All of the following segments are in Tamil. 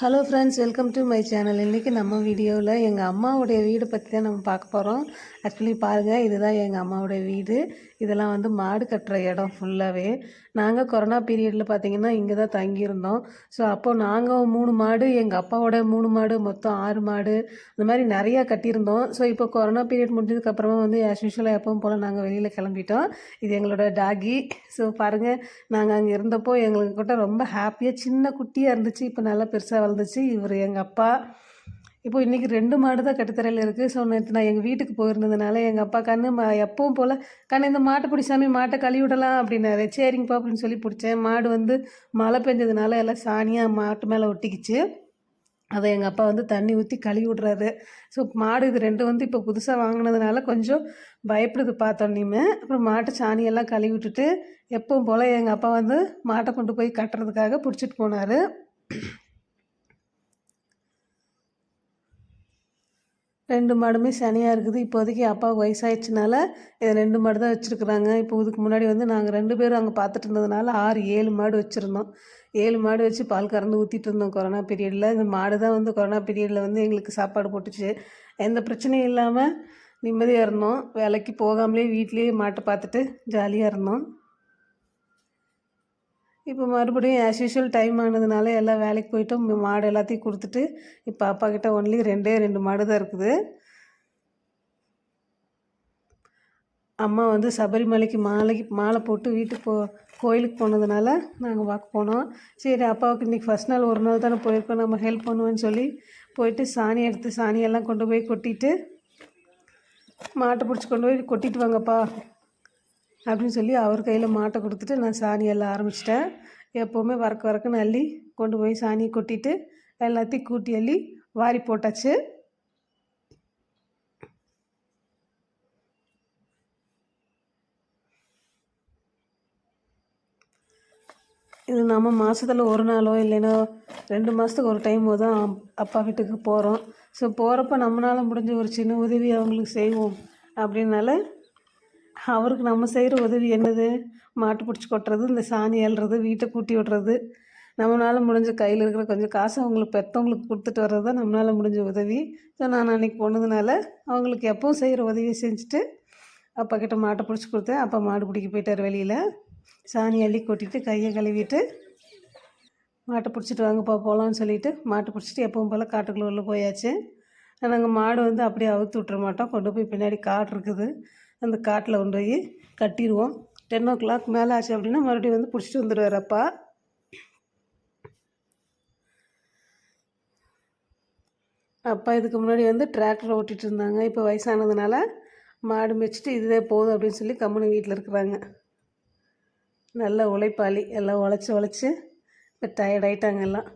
Hello friends welcome to my channel இன்றைக்கி நம்ம வீடியோவில் எங்கள் அம்மாவுடைய வீடு பற்றி தான் நம்ம பார்க்க போகிறோம் ஆக்சுவலி பாருங்கள் இதுதான் எங்கள் அம்மாவுடைய வீடு. இதெல்லாம் வந்து மாடு கட்டுற இடம் ஃபுல்லாகவே நாங்கள் கொரோனா பீரியடில் பார்த்தீங்கன்னா இங்கே தான் தங்கியிருந்தோம். ஸோ அப்போது நாங்கள் மூணு மாடு எங்கள் அப்பாவோட மூணு மாடு மொத்தம் ஆறு மாடு இந்த மாதிரி நிறையா கட்டியிருந்தோம். ஸோ இப்போ கொரோனா பீரியட் முடிஞ்சதுக்கப்புறமா வந்து ஆஸ் யூஷுவலாக எப்பவும் போல் நாங்கள் வெளியில் கிளம்பிட்டோம். இது எங்களோட டாகி ஸோ பாருங்கள் நாங்கள் அங்கே இருந்தப்போ எங்களுக்கு கூட ரொம்ப ஹாப்பியாக சின்ன குட்டியாக இருந்துச்சு. இப்போ நல்லா பெருசாக வளர்ந்துச்சு. இவர் எங்கள் அப்பா இப்போ இன்றைக்கி ரெண்டு மாடு தான் கட்டுத்தரையில் இருக்குது ஸோ நேற்று நான் எங்கள் வீட்டுக்கு போயிருந்ததுனால எங்கள் அப்பா கண்ணு மா எப்பவும் போல் கண்ணு இந்த மாட்டை பிடிச்சாமி மாட்டை கழுவி விடலாம் அப்படின்னாரு. சரிங்கப்பா அப்படின்னு சொல்லி பிடிச்சேன். மாடு வந்து மழை பெஞ்சதுனால எல்லாம் சாணியாக மாட்டு மேலே ஒட்டிக்கிச்சு. அதை எங்கள் அப்பா வந்து தண்ணி ஊற்றி கழுவி விட்றாரு. ஸோ மாடு இது ரெண்டு வந்து இப்போ புதுசாக வாங்கினதுனால கொஞ்சம் பயப்படுது பார்த்தோன்னே அப்புறம் மாட்டை சாணியெல்லாம் கழுவி விட்டுட்டு எப்பவும் போல் எங்கள் அப்பா வந்து மாட்டை கொண்டு போய் கட்டுறதுக்காக பிடிச்சிட்டு போனார். ரெண்டு மாடுமே சனியாக இருக்குது. இப்போதைக்கு அப்பாவுக்கு வயசாயிடுச்சுனால இதை ரெண்டு மாடு தான் வச்சுருக்குறாங்க. இப்போ இதுக்கு முன்னாடி வந்து நாங்கள் ரெண்டு பேரும் அங்கே பார்த்துட்டு இருந்ததுனால ஆறு ஏழு மாடு வச்சுருந்தோம். ஏழு மாடு வச்சு பால் கறந்து ஊற்றிட்டு இருந்தோம் கொரோனா பீரியடில் இந்த மாடு தான் வந்து கொரோனா பீரியடில் வந்து எங்களுக்கு சாப்பாடு போட்டுச்சு. எந்த பிரச்சனையும் இல்லாமல் நிம்மதியாக இருந்தோம். வேலைக்கு போகாமலே வீட்லேயே மாட்டை பார்த்துட்டு ஜாலியாக இருந்தோம். இப்போ மறுபடியும் ஆஸ் யூஷுவல் டைம் ஆனதுனால எல்லாம் வேலைக்கு போயிட்டு மாடு எல்லாத்தையும் கொடுத்துட்டு இப்போ அப்பா கிட்ட ஒன்லி ரெண்டே ரெண்டு மாடு தான் இருக்குது. அம்மா வந்து சபரிமலைக்கு மாலைக்கு மாலை போட்டு வீட்டுக்கு போ கோயிலுக்கு போனதுனால நாங்கள் வாக்கு போனோம். சரி அப்பாவுக்கு இன்றைக்கி ஃபஸ்ட் நாள் ஒரு நாள் தானே போயிருக்கோம். நம்ம ஹெல்ப் பண்ணுவோன்னு சொல்லி போயிட்டு சாணி எடுத்து சாணியெல்லாம் கொண்டு போய் கொட்டிட்டு மாட்டை பிடிச்சி கொண்டு போய் கொட்டிட்டு வாங்கப்பா. அப்படின்னு சொல்லி அவர் கையில் மாட்டை கொடுத்துட்டு நான் சாணி எல்லாம் ஆரம்பிச்சிட்டேன். எப்போவுமே வரக்க வரக்குன்னு அள்ளி கொண்டு போய் சாணியை கொட்டிட்டு எல்லாத்தையும் கூட்டி அள்ளி வாரி போட்டாச்சு. இது நம்ம மாதத்தில் ஒரு நாளோ இல்லைன்னா ரெண்டு மாதத்துக்கு ஒரு டைமோ தான் அப்பா வீட்டுக்கு போகிறோம் ஸோ போகிறப்ப நம்மளால் முடிஞ்ச ஒரு சின்ன உதவி அவங்களுக்கு செய்வோம் அப்படின்னால அவருக்கு நம்ம செய்கிற உதவி என்னது? மாட்டு பிடிச்சி கொட்டுறது இந்த சாணி அள்ளுறது வீட்டை கூட்டி விடுறது. நம்மளால் முடிஞ்ச கையில் இருக்கிற கொஞ்சம் காசு அவங்களுக்கு பெற்றவங்களுக்கு கொடுத்துட்டு வர்றது தான் நம்மளால் முடிஞ்ச உதவி. ஸோ நான் அன்றைக்கி போனதுனால அவங்களுக்கு எப்பவும் செய்கிற உதவியை செஞ்சுட்டு அப்பா கிட்ட மாட்டை பிடிச்சி கொடுத்தேன். அப்பா மாடு பிடிக்க போயிட்டார் வெளியில். சாணி அள்ளி கொட்டிட்டு கையை கழுவிட்டு மாட்டை பிடிச்சிட்டு வாங்கப்பா போகலான்னு சொல்லிவிட்டு மாட்டை பிடிச்சிட்டு எப்பவும் போல் காட்டுக்குள்ளே உள்ள போயாச்சு. நாங்கள் மாடு வந்து அப்படியே அவுத்து விட்டுற மாட்டோம். கொண்டு போய் பின்னாடி காடு இருக்குது. அந்த காட்டில் கொண்டு போய் கட்டிடுவோம். டென் ஓ கிளாக் மேலே ஆச்சு அப்படின்னா மறுபடியும் வந்து பிடிச்சிட்டு வந்துடுவார் அப்பா. அப்பா இதுக்கு முன்னாடி வந்து டிராக்டரை ஓட்டிகிட்டு இருந்தாங்க. இப்போ வயசானதுனால மாடு மேய்ச்சிட்டு இதுவே போதும் அப்படின்னு சொல்லி கம்முனு வீட்டில் இருக்கிறாங்க. நல்ல உழைப்பாளி. எல்லாம் உழைச்சி உழைச்சி இப்போ டயர்டாயிட்டாங்க எல்லாம்.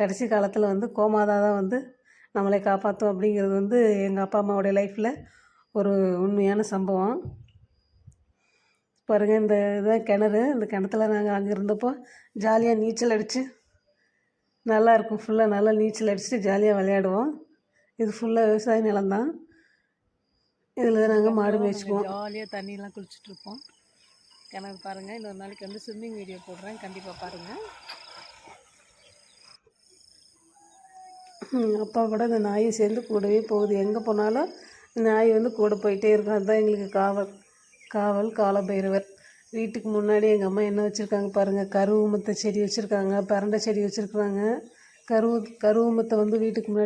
கடைசி காலத்தில் வந்து கோமாதா தான் வந்து நம்மளை காப்பாற்றும் அப்படிங்கிறது வந்து எங்கள் அப்பா அம்மாவுடைய லைஃப்பில் ஒரு உண்மையான சம்பவம். பாருங்கள் இந்த இதுதான் கிணறு. இந்த கிணத்துல நாங்கள் அங்கே இருந்தப்போ ஜாலியாக நீச்சல் அடித்து நல்லா இருக்கும். ஃபுல்லாக நல்லா நீச்சல் அடிச்சுட்டு ஜாலியாக விளையாடுவோம். இது ஃபுல்லாக விவசாய நிலம்தான் இதில் தான் நாங்கள் மாடு மேய்ச்சிக்குவோம். ஜாலியாக தண்ணியெலாம் குளிச்சுட்ருப்போம் கிணறு பாருங்கள் இன்னொரு நாளைக்கு வந்து ஸ்விம்மிங் வீடியோ போடுறேன். கண்டிப்பாக பாருங்கள் அப்பா கூட இந்த நாயும் சேர்ந்து கூடவே போகுது. எங்கே போனாலும் நாய் வந்து கூட போயிட்டே இருக்கும். அதுதான் எங்களுக்கு காவல். காவல் காலபைரவர். வீட்டுக்கு முன்னாடி எங்கள் அம்மா என்ன வச்சுருக்காங்க பாருங்கள் கருவுமத்த செடி வச்சுருக்காங்க. பரண்டை செடி வச்சுருக்குறாங்க. கருவு கருவுமத்தை வந்து வீட்டுக்கு முன்னாடி